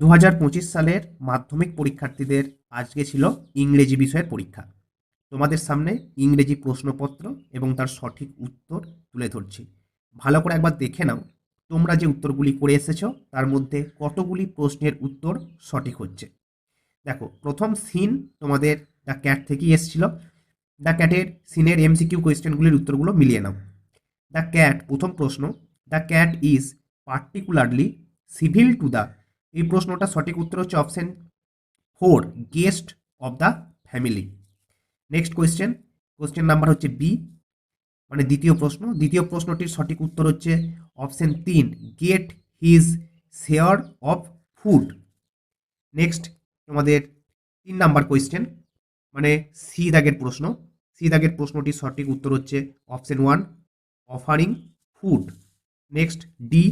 দু হাজার পঁচিশ সালের মাধ্যমিক পরীক্ষার্থীদের আজকে ছিল ইংরেজি বিষয়ের পরীক্ষা। তোমাদের সামনে ইংরেজি প্রশ্নপত্র এবং তার সঠিক উত্তর তুলে ধরছি। ভালো করে একবার দেখে নাও, তোমরা যে উত্তরগুলি করে এসেছ, তার মধ্যে কতগুলি প্রশ্নের উত্তর সঠিক হচ্ছে। দেখো, প্রথম সিন তোমাদের দ্য ক্যাট থেকেই এসেছিল। দ্য ক্যাটের সিনের এমসিকিউ কোয়েশ্চেনগুলির উত্তরগুলো মিলিয়ে নাও। দ্য ক্যাট প্রথম প্রশ্ন the cat is particularly civil to the এই প্রশ্নটা সঠিক উত্তর হচ্ছে option four, guest of the family. Next question. Question number হচ্ছে বি মানে দ্বিতীয় প্রশ্ন। দ্বিতীয় প্রশ্নটির সঠিক উত্তর হচ্ছে অপশন তিন, get his share of food. Next তোমাদের তিন নাম্বার কোয়েশ্চেন মানে সি দাগের প্রশ্ন। সি দাগের প্রশ্নটির সঠিক উত্তর হচ্ছে option one, offering food. Next, D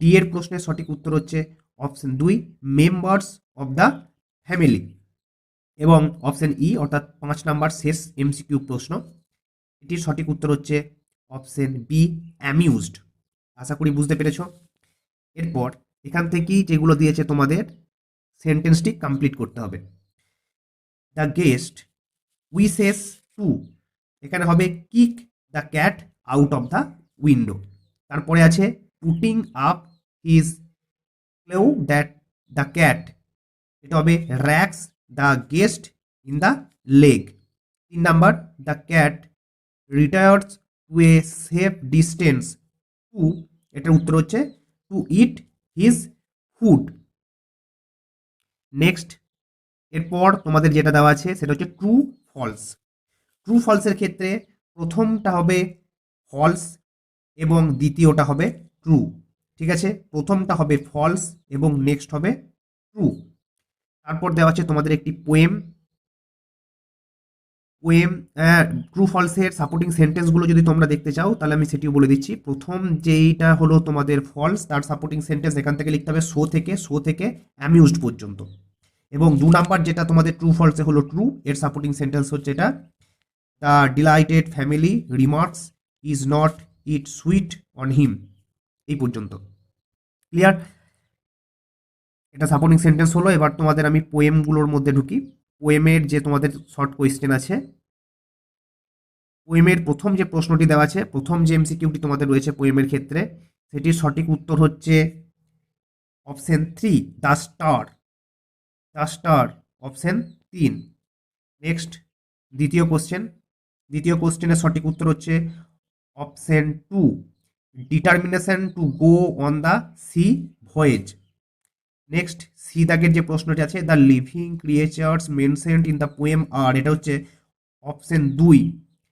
D এর প্রশ্নের সঠিক উত্তর হচ্ছে অপশন দুই মেম্বার্স অফ দ্য ফ্যামিলি এবং অপশন ই, অর্থাৎ পাঁচ নাম্বার শেষ এমসিকিউ প্রশ্ন। এটির সঠিক উত্তর হচ্ছে অপশন বি অ্যামিউজড আশা করি বুঝতে পেরেছ। এরপর এখান থেকেই যেগুলো দিয়েছে তোমাদের সেন্টেন্সটি কমপ্লিট করতে হবে। দ্য গেস্ট উইসেস টু এখানে হবে kick the cat out of the window তারপরে আছে putting up his claw that the cat এটা হবে racks the guest in the leg তিন number the cat retires to a safe distance to এটার উত্তর হচ্ছে to eat his food next এরপর তোমাদের যেটা দেওয়া আছে সেটা হচ্ছে ট্রু ফলস ট্রু ফলসের ক্ষেত্রে প্রথমটা হবে ফলস এবং দ্বিতীয়টা হবে ট্রু ঠিক আছে? প্রথমটা হবে ফলস এবং নেক্সট হবে ট্রু তারপর দেওয়া আছে তোমাদের একটি পোয়েম পোয়েম ট্রু ফলসের সাপোর্টিং সেন্টেন্সগুলো যদি তোমরা দেখতে চাও, তাহলে আমি সেটিও বলে দিচ্ছি। প্রথম যেইটা হলো তোমাদের ফলস তার সাপোর্টিং সেন্টেন্স এখান থেকে লিখতে হবে শো থেকে শো থেকে অ্যামিউজড পর্যন্ত। এবং দু নাম্বার যেটা তোমাদের ট্রু ফলসে হলো ট্রু এর সাপোর্টিং সেন্টেন্স হচ্ছে এটা। The delighted family remarks is not it sweet on him এই পর্যন্ত। ক্লিয়ার এটা সাপোর্টিং সেন্টেন্স হলো, এবার তোমাদের আমি পোয়েমগুলোর মধ্যে ঢুকি। পোয়েমের যে তোমাদের শর্ট কোয়েশ্চেন আছে পোয়েমের প্রথম যে প্রশ্নটি দেওয়া আছে, প্রথম যে এমসিকিউটি তোমাদের রয়েছে পোয়েমের ক্ষেত্রে, সেটির সঠিক উত্তর হচ্ছে option three the star the star option তিন। নেক্সট দ্বিতীয় কোশ্চেন দ্বিতীয় কোশ্চেনের সঠিক উত্তর হচ্ছে option two determination to go on the sea voyage next C দাগের যে প্রশ্নটি আছে the living creatures mentioned in the poem আর এটা হচ্ছে অপশন দুই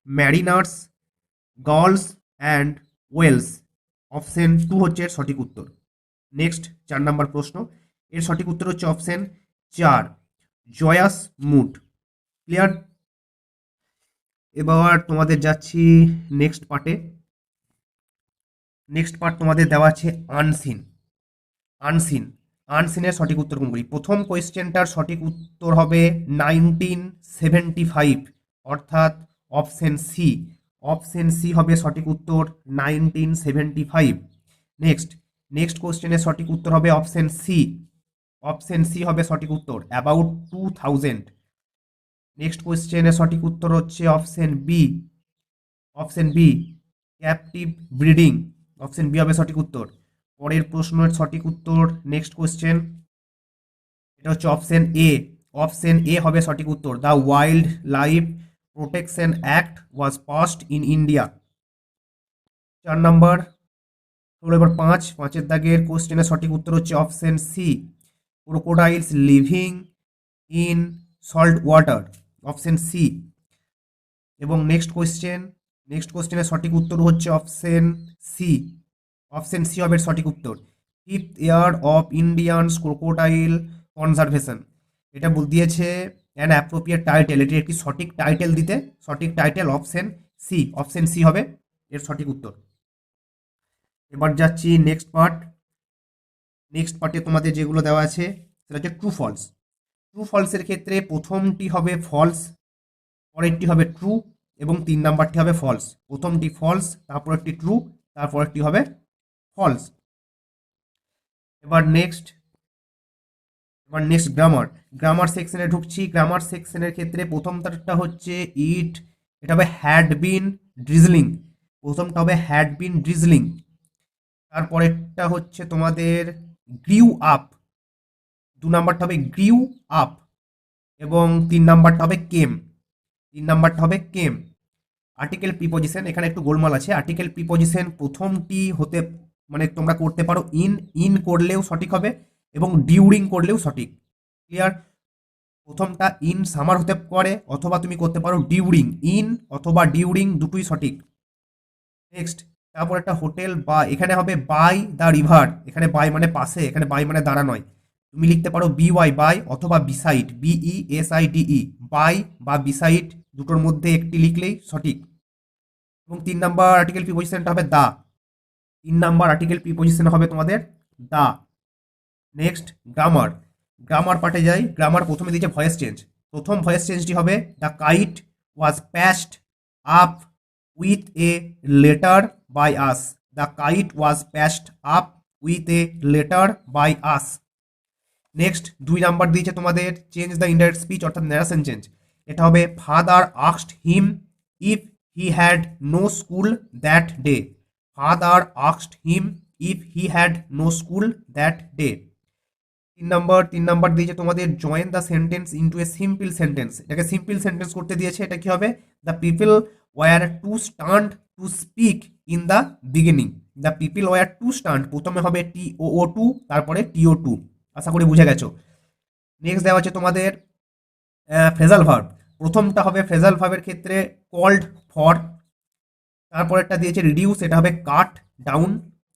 mariners gulls and whales option two হচ্ছে এর সঠিক উত্তর। নেক্সট চার নম্বর প্রশ্ন। এর সঠিক উত্তর হচ্ছে অপশন চার জয়াস মুড ক্লিয়ার এবার তোমাদের যাচ্ছি নেক্সট পার্টে নেক্সট পার্ট তোমাদের দেওয়া আছে আনসিন আনসিন আনসিনের সঠিক উত্তর কোনগুলি? প্রথম কোয়েশ্চেনটার সঠিক উত্তর হবে নাইনটিন সেভেন্টি ফাইভ অর্থাৎ অপশন সি অপশন সি হবে সঠিক উত্তর nineteen seventy five next next কোয়েশ্চেনের সঠিক উত্তর হবে অপশন সি অপশন সি হবে সঠিক উত্তর অ্যাবাউট টু থাউজেন্ড নেক্সট কোয়েশ্চেনের সঠিক উত্তর হচ্ছে option B option B captive breeding option B হবে সঠিক উত্তর। পরের প্রশ্নের সঠিক উত্তর নেক্সট কোয়েশ্চেন এটা হচ্ছে অপশন এ। অপশন এ হবে সঠিক উত্তর। The wildlife protection act was passed in India চার নম্বর হলো এবার পাঁচ, পাঁচের দাগের কোশ্চেনের সঠিক উত্তর হচ্ছে option C. Crocodiles living in salt water option C. এবং নেক্সট কোয়েশ্চেন নেক্সট কোয়েশ্চেনের সঠিক উত্তর হচ্ছে অপশন সি অপশন সি হবে সঠিক উত্তর। Fifth year of Indians crocodile conservation এটা বল- দিয়েছে অ্যান অ্যাপ্রোপ্রিয়েট টাইটেল এটি একটি সঠিক টাইটেল দিতে, সঠিক title option C option C হবে এর সঠিক উত্তর। এবার যাচ্ছি নেক্সট পার্ট নেক্সট পার্টে তোমাদের যেগুলো দেওয়া আছে, সেটা হচ্ছে ট্রু ফলস ট্রু ফলসের ক্ষেত্রে প্রথমটি হবে ফলস পরেরটি হবে ট্রু এবং তিন নাম্বারটি হবে ফলস প্রথমটি ফলস তারপরেরটি ট্রু তারপরেরটি হবে ফলস এবার নেক্সট এবার নেক্সট গ্রামার গ্রামার সেকশনে ঢুকছি। গ্রামার সেকশনের ক্ষেত্রে প্রথমটা হচ্ছে ইট এটা হবে হ্যাড বিন ড্রিজলিং প্রথমটা হবে হ্যাড বিন ড্রিজলিং তারপরেরটা হচ্ছে তোমাদের গ্রিউ আপ দু নাম্বারটা হবে গ্রিউ আপ এবং তিন নাম্বারটা হবে কেম তিন নাম্বারটা হবে কেম আর্টিকেল প্রিপোজিশন এখানে একটু গোলমাল আছে। আর্টিকেল প্রিপোজিশন প্রথমটি হতে মানে তোমরা করতে পারো ইন ইন করলেও সঠিক হবে এবং ডিউরিং করলেও সঠিক। ক্লিয়ার প্রথমটা ইন সামার হতে পারে অথবা তুমি করতে পারো ডিউরিং ইন অথবা ডিউরিং দুটোই সঠিক। নেক্সট তারপর একটা হোটেল বা, এখানে হবে বাই দ্য রিভার এখানে বাই মানে পাশে, এখানে বাই মানে দাঁড়া নয়। তুমি লিখতে পারো বি ওয়াই বাই অথবা beside B E S I D E by বা বিসাইড দুটোর মধ্যে একটি লিখলেই সঠিক। এবং তিন নাম্বার আর্টিকেল প্রিপোজিশনটা হবে দা। তিন নাম্বার আর্টিকেল প্রিপোজিশন হবে তোমাদের দা। নেক্সট গ্রামার গ্রামার পার্টে যাই। গ্রামার প্রথমে দিয়েছে ভয়েস চেঞ্জ প্রথম ভয়েস চেঞ্জটি হবে the kite was past up with a letter by us the kite was past up with a letter by us next দুই নাম্বার দিয়েছে তোমাদের চেঞ্জ দ্য ইন্ডাইরেক্ট স্পিচ অর্থাৎ ন্যারেশন চেঞ্জ এটা হবে father আক্সড him if he had no school that day father আক্সড him if he had no school that day তিন নম্বর তিন নম্বর দিয়েছে তোমাদের join the sentence into a simple sentence এটাকে সিম্পল সেন্টেন্স করতে দিয়েছে, এটা কি হবে? The people were to stand to speak in the beginning the people were to stand প্রথমে হবে টি ও ও টু তারপরে টিও টু আশা করি বুঝে গেছো? নেক্সট দেওয়া আছে তোমাদের ফ্রেজাল ভার্ব প্রথমটা হবে ফ্রেজাল ভার্বের ক্ষেত্রে কল্ড ফর তারপরেরটা দিয়েছে রিডিউস এটা হবে কাট ডাউন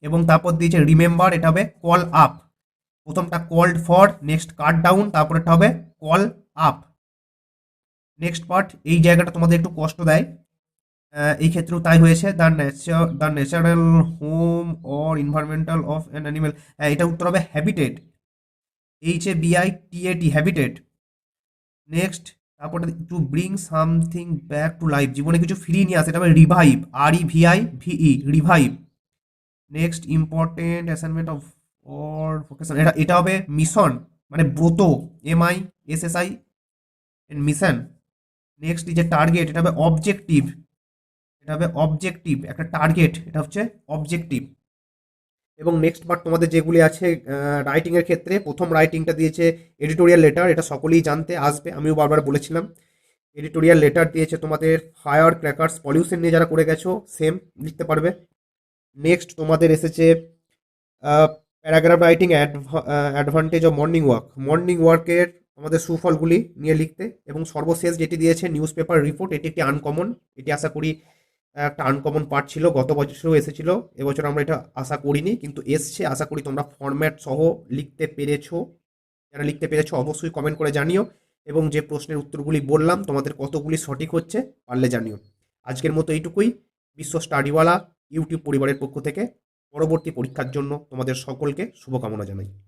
এবং তারপর দিয়েছে রিমেম্বার এটা হবে কল আপ প্রথমটা called for next cut down তারপরেরটা হবে কল আপ নেক্সট পার্ট এই জায়গাটা তোমাদের একটু কষ্ট দেয়। এই ক্ষেত্রেও তাই হয়েছে the nature the natural home or environmental of an animal এটা উত্তর হবে habitat H A B I T A T habitat next তারপরে to bring something back to life জীবনে কিছু ফিরিয়ে নিয়ে আসে, এটা হবে revive R E V I V E revive next important assignment of or vocation এটা এটা হবে মিশন মানে ব্রত M I S S I mission next যে টার্গেট এটা হবে অবজেক্টিভ এটা হবে অবজেক্টিভ একটা টার্গেট এটা হচ্ছে অবজেক্টিভ এবং নেক্সট পার্ট তোমাদের যেগুলি আছে রাইটিংয়ের ক্ষেত্রে, প্রথম রাইটিংটা দিয়েছে এডিটোরিয়াল লেটার এটা সকলেই জানতে আসবে, আমিও বারবার বলেছিলাম। এডিটোরিয়াল লেটার দিয়েছে তোমাদের ফায়ার ক্র্যাকার্স পলিউশন নিয়ে যারা করে গেছো সেম লিখতে পারবে। নেক্সট তোমাদের এসেছে paragraph writing advantage of morning walk morning ওয়ার্কের আমাদের সুফলগুলি নিয়ে লিখতে এবং সর্বশেষ যেটি দিয়েছে নিউজ পেপার রিপোর্ট এটি একটি আনকমন এটি আশা করি একটা আনকমন পার্ট ছিল, গত বছরও এসেছিল, এবছর আমরা এটা আশা করিনি, কিন্তু এসছে, আশা করি তোমরা ফর্ম্যাট সহ লিখতে পেরেছ। যারা লিখতে পেরেছ অবশ্যই কমেন্ট করে জানিও, এবং যে প্রশ্নের উত্তরগুলি বললাম, তোমাদের কতগুলি সঠিক হচ্ছে পারলে জানিও। আজকের মতো এইটুকুই। বিশ্ব স্টাডিওয়ালা, ইউটিউব পরিবারের পক্ষ থেকে পরবর্তী পরীক্ষার জন্য তোমাদের সকলকে শুভকামনা জানাই।